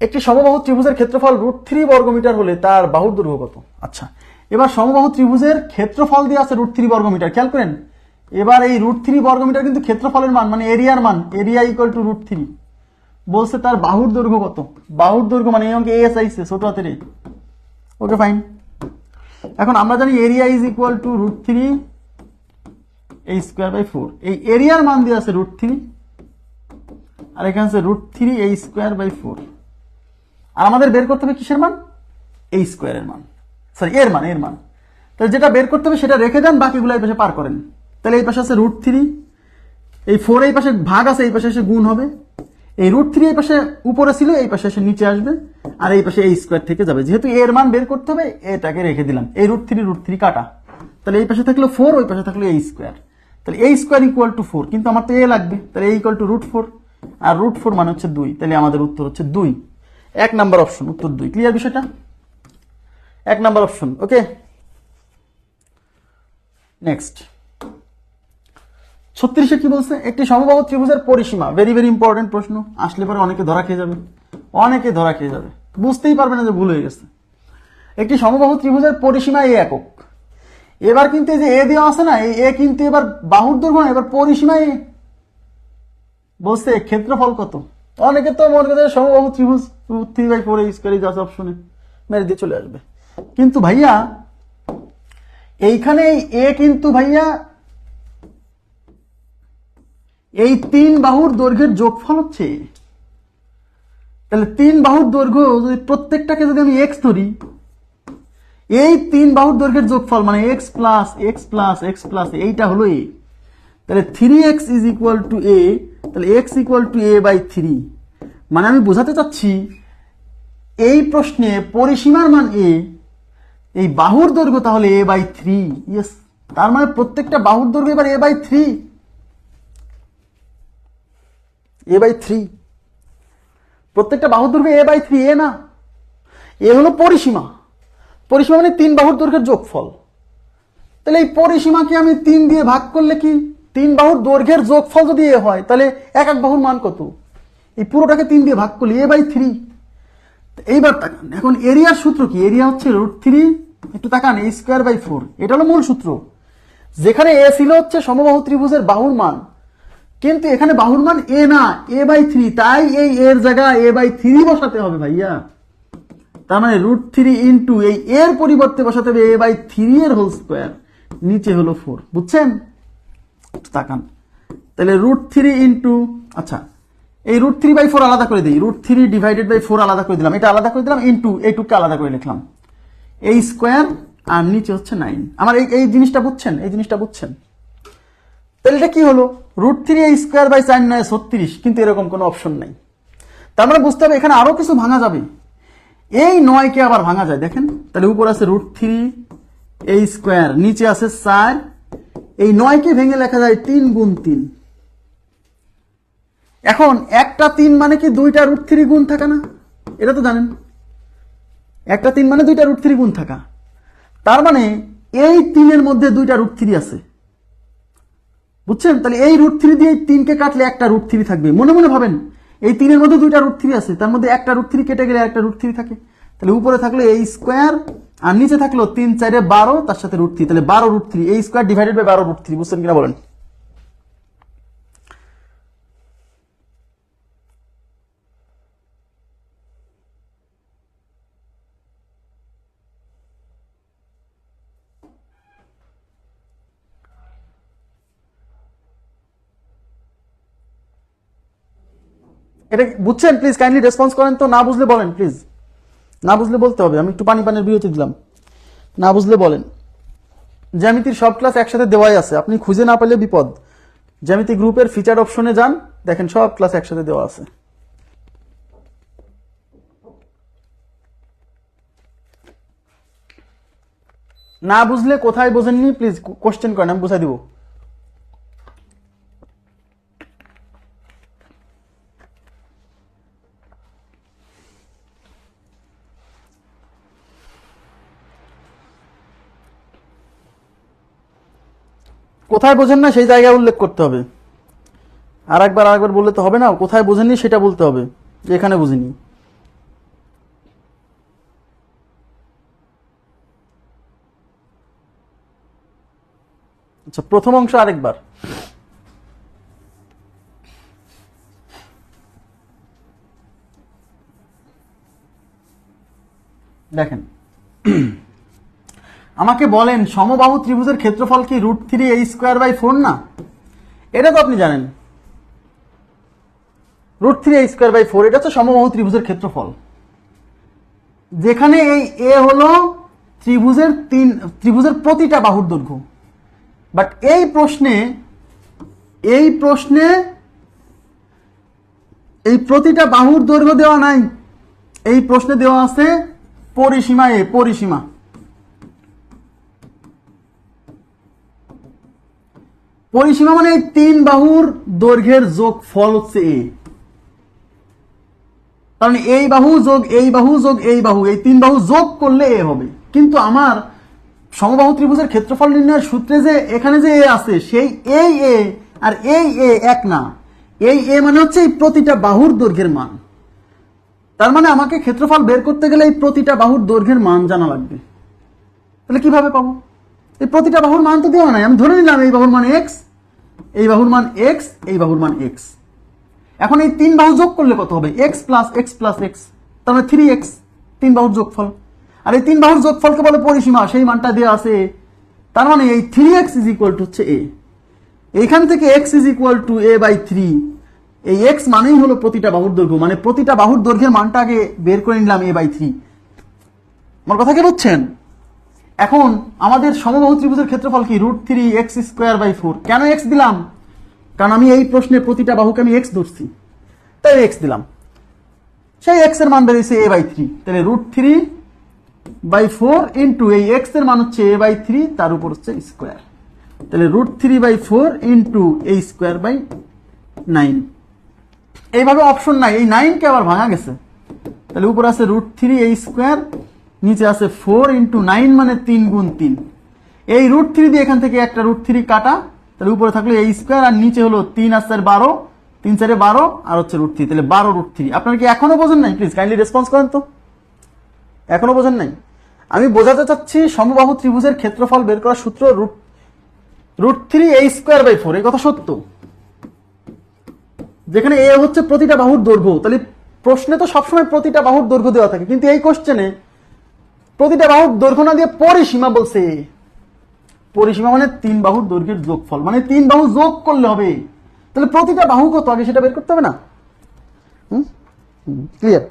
একটি সমবাহু ত্রিভুজের ক্ষেত্রফল রুট থ্রি বর্গমিটার হলে তার বাহুর দৈর্ঘ্য কত? আচ্ছা এবার সমবাহু ত্রিভুজের ক্ষেত্রফল দিয়ে আছে রুট থ্রি বর্গমিটার, খেয়াল করেন? এবার এই রুট থ্রি বর্গমিটার কিন্তু ক্ষেত্রফলের মান মানে এরিয়ার মান, area equal to root three বলছে তার বাহুর দৈর্ঘ্য কত? বাহুর দৈর্ঘ্য মানে এই অঙ্কে এস আইসে ছোট হাতের ওকে ফাইন এখন আমরা জানি area is equal to root three এই স্কোয়ার বাই ফোর এই এরিয়ার মান দিয়ে আছে রুট থ্রি আর এখানে আছে root three a square by four আর আমাদের বের করতে হবে কিসের মান? এই স্কোয়ারের মান। সরি এর মান এর মান। তাহলে যেটা বের করতে হবে সেটা রেখে দেন, বাকিগুলো এই পাশে পার করেন। তাহলে এই পাশে আছে রুট থ্রি এই ফোর এই পাশে ভাগ আছে, এই পাশে এসে গুণ হবে। এই রুট থ্রি এই পাশে উপরে ছিল, এই পাশে এসে নিচে আসবে, আর এই পাশে এই স্কোয়ার থেকে যাবে। যেহেতু এর মান বের করতে হবে, এটাকে রেখে দিলাম। এই রুট থ্রি রুট থ্রি কাটা। তাহলে এই পাশে থাকল ফোর ওই পাশে থাকল এই স্কোয়ার তাহলে এই স্কোয়ার ইকুয়াল টু ফোর কিন্তু আমার তো এ লাগবে। তাহলে A equal to root four R root four মানে হচ্ছে দুই। তাহলে আমাদের উত্তর হচ্ছে দুই। এক নাম্বার অপশন, উত্তর দুই। ক্লিয়ার বিষয়টা? এক নাম্বার অপশন ওকে নেক্সট ছত্রিশে কি বলছে? একটি সমবাহু ত্রিভুজের পরিসীমা। ভেরি ভেরি ইম্পর্টেন্ট প্রশ্ন। আসলে পরে অনেকে ধরা খেয়ে যাবে। অনেকে ধরা খেয়ে যাবে। বুঝতেই পারবে না যে ভুল হয়ে গেছে। একটি সমবাহু ত্রিভুজের পরিসীমা এ একক। এবার কিন্তু এই যে এ দেওয়া আছে না, এই এ কিন্তু এবার বাহুর দৈর্ঘ্য এবার পরিসীমা এ। বলছে ক্ষেত্রফল কত? অনেকে তো মনে করে সমবাহু ত্রিভুজ থ্রি বাই ফোর যাচ্ছে অপশনে মেরে দিয়ে চলে আসবে। কিন্তু ভাইয়া, এইখানে এই এ কিন্তু ভাইয়া, এই তিন বাহুর দৈর্ঘ্যের যোগফল হচ্ছে তাহলে তিন বাহুর দৈর্ঘ্য যদি প্রত্যেকটাকে যদি আমি এক্স ধরি, এই তিন বাহুর দৈর্ঘ্যের যোগফল মানে x plus x plus x plus এইটা হলো এ। তাহলে three x is equal to A তাহলে x equal to A by three মানে আমি বোঝাতে চাচ্ছি, এই প্রশ্নে পরিসীমার মান এ এই বাহুর দৈর্ঘ্য তাহলে এ বাই থ্রি ইয়েস তার মানে প্রত্যেকটা বাহুর দৈর্ঘ্য এবার A by three A by three প্রত্যেকটা বাহুর দৈর্ঘ্য এ বাই থ্রি এ না। এ হলো পরিসীমা। পরিসীমা মানে তিন বাহুর দৈর্ঘ্যের যোগফল। তাহলে এই পরিসীমাকে আমি তিন দিয়ে ভাগ করলে কি? তিন বাহুর দৈর্ঘ্যের যোগফল যদি এ হয়, তাহলে এক এক বাহুর মান কত? এই পুরোটাকে তিন দিয়ে ভাগ করলি এ বাই থ্রি। এইবার তাকান, এখন এরিয়ার সূত্র কি? এরিয়া হচ্ছে রুট থ্রি, একটু তাকান, এ স্কোয়ার বাই ফোর, এটা হলো মূল সূত্র। যেখানে এ ছিল হচ্ছে সমবাহু ত্রিভুজের বাহুর মান। কিন্তু এখানে বাহুর মান এ না, এ বাই থ্রি, তাই এই এর জায়গা এ বাই থ্রি বসাতে হবে ভাইয়া। তার মানে রুট থ্রি ইন্টু এই এর পরিবর্তে বসাতে হবে এ বাই থ্রি এর হোল স্কোয়ার, নিচে হলো ফোর, বুঝছেন? তাকান। তাহলে রুট থ্রি ইন্টু আচ্ছা এই রুট থ্রি বাই ফোর আলাদা করে দিই। Root three divided by four আলাদা করে দিলাম। এটা আলাদা করে দিলাম ইন্টু এইটুকু আলাদা করে লিখলাম। এই স্কোয়ার আর নিচে হচ্ছে নাইন আমার এই এই জিনিসটা বুঝছেন? এই জিনিসটা বুঝছেন? তাহলে এটা কি হলো? রুট থ্রি এই স্কোয়ার বাই চার নয়, ছত্রিশ, কিন্তু এরকম কোনো অপশন নাই। তার মানে বুঝতে হবে, এখানে আরও কিছু ভাঙা যাবে। এই নয়কে আবার ভাঙা যায়। দেখেন, তাহলে উপর আছে রুট থ্রি এই স্কোয়ার নিচে আছে চার এই নয়কে ভেঙে লেখা যায় তিন গুণ তিন। এখন একটা তিন মানে কি দুইটা রুট থ্রি গুণ থাকা না? এটা তো জানেন। একটা তিন মানে দুইটা রুট থ্রি গুণ থাকা। তার মানে এই তিনের মধ্যে দুইটা রুট থ্রি আছে। বুঝছেন? তাহলে এই রুট থ্রি দিয়ে তিনকে কাটলে একটা রুট থ্রি থাকবে। মনে মনে ভাবেন, এই তিনের মধ্যে দুইটা রুট থ্রি আছে, তার মধ্যে একটা রুট থ্রি কেটে গেলে একটা রুট থ্রি থাকে। তাহলে উপরে থাকলে এই স্কোয়ার আর নিচে থাকল তিন, চারে বারো, তার সাথে রুট থ্রি তাহলে বারো রুট থ্রি এই স্কোয়ার ডিভাইডেড বাই বারো রুট থ্রি বুঝছেন কিনা বলেন? এটা বুঝছেন? প্লিজ কাইন্ডলি রেসপন্স করেন তো, না বুঝলে বলেন প্লিজ না বুঝলে বলতে হবে, আমি একটু পানি পানির বিরতি দিলাম। না বুঝলে বলেন। জ্যামিতির সব ক্লাস একসাথে দেওয়াই আছে, আপনি খুঁজে না পেলে বিপদ। জ্যামিতি গ্রুপের ফিচার অপশনে যান, দেখেন সব ক্লাস একসাথে দেওয়া আছে। না বুঝলে কোথায় বোঝেননি? প্লিজ কোশ্চেন করেন, আমি বুঝাই দিব। কোথায় বোঝেন না সেই জায়গায় উল্লেখ করতে হবে। আর একবার আরেকবার বললে তো হবে না, কোথায় বোঝেননি সেটা বলতে হবে এখানে বুঝিনি। আচ্ছা প্রথম অংশ আরেকবার। দেখেন। আমাকে বলেন, সমবাহু ত্রিভুজের ক্ষেত্রফল কি রুট থ্রি এই স্কোয়ার বাই ফোর? না। এটা তো আপনি জানেন। রুট থ্রি এই স্কোয়ার বাই ফোর, এটা হচ্ছে সমবাহু ত্রিভুজের ক্ষেত্রফল। যেখানে এই এ হলো ত্রিভুজের তিন, ত্রিভুজের প্রতিটা বাহুর দৈর্ঘ্য। বাট এই প্রশ্নে এই প্রশ্নে এই প্রতিটা বাহুর দৈর্ঘ্য দেওয়া নাই। এই প্রশ্নে দেওয়া আছে পরিসীমা এ, পরিসীমা। পরিসীমা মানে তিন বাহুর দৈর্ঘ্যের যোগ ফল হচ্ছে এ। কারণ এই বাহু যোগ এই বাহু যোগ এই বাহু, এই তিন বাহু যোগ করলে এ হবে। কিন্তু আমার সমবাহু ত্রিভুজের ক্ষেত্রফল নির্ণয়ের সূত্রে যে এখানে যে এ আছে, সেই এই এ আর এই এ এক না। এই এ মানে হচ্ছে এই প্রতিটা বাহুর দৈর্ঘ্যের মান। তার মানে আমাকে ক্ষেত্রফল বের করতে গেলে এই প্রতিটা বাহুর দৈর্ঘ্যের মান জানা লাগবে। তাহলে কীভাবে পাবো? এই প্রতিটা বাহুর মান তো দেওয়া নাই, আমি ধরে নিলাম এই বাহুর মান এক্স এই বাহুর মান এক্স এই বাহুর মান এক্স এখন এই তিন বাহু যোগ করলে কত হবে? X plus x plus x তার মানে থ্রি এক্স তিন বাহুর যোগফল। আর এই তিন বাহুর যোগফলকে বলে পরিসীমা, সেই মানটা দেওয়া আছে। তার মানে এই three x is equal to হচ্ছে এ এইখান থেকে x is equal to A by three এই এক্স মানেই হলো প্রতিটা বাহুর দৈর্ঘ্য। মানে প্রতিটা বাহুর দৈর্ঘ্যের মানটা আগে বের করে নিলাম এ বাই থ্রি আমার কথা কি বুঝছেন? এখন আমাদের সমবাহু ত্রিভুজের ক্ষেত্রফল কি? Root three x square by four কেন এক্স দিলাম? কারণ আমি এই প্রশ্নে প্রতিটা বাহুকে আমি এক্স ধরছি। তাই এক্স দিলাম। সেই এক্সের মান বেরিয়েছে এ বাই থ্রি তাহলে root three by four into এই এক্সের মান হচ্ছে এ বাই থ্রি তার উপর হচ্ছে স্কোয়ার তাহলে root three by four into এই স্কোয়ার বাই নাইন এইভাবে অপশন নাই। এই নাইনকে আবার ভাঙা গেছে। তাহলে উপর আছে রুট থ্রি এই স্কোয়ার নিচে আছে ফোর ইন্টু নাইন মানে তিন গুণ তিন। এই রুট থ্রি দিয়ে এখান থেকে একটা রুট থ্রি কাটা, তাহলে উপরে থাকল এই স্কোয়ার আর নিচে হলো তিন, আর বারো। তিন, চারে বারো, আর হচ্ছে রুট থ্রি তাহলে বারো রুট থ্রি আপনার কি এখনও বোঝেন নাই? প্লিজ কাইন্ডলি রেসপন্স করেন তো। এখনও বোঝেন নাই? আমি বোঝাতে চাচ্ছি সমবাহু ত্রিভুজের ক্ষেত্রফল বের করার সূত্র রুট রুট থ্রি এই স্কোয়ার বাই ফোর এই কথা সত্য। যেখানে এ হচ্ছে প্রতিটা বাহুর দৈর্ঘ্য, তাহলে প্রশ্নে তো সবসময় প্রতিটা বাহুর দৈর্ঘ্য দেওয়া থাকে, কিন্তু এই কোশ্চেনে প্রতিটা বাহুর দৈর্ঘ্য না দিয়ে পরিসীমা বলছে। পরিসীমা মানে তিন বাহুর দৈর্ঘ্যের যোগফল। মানে তিন বাহু যোগ করলে হবে। তাহলে প্রতিটা বাহু কত? আগে সেটা বের করতে হবে না? ক্লিয়ার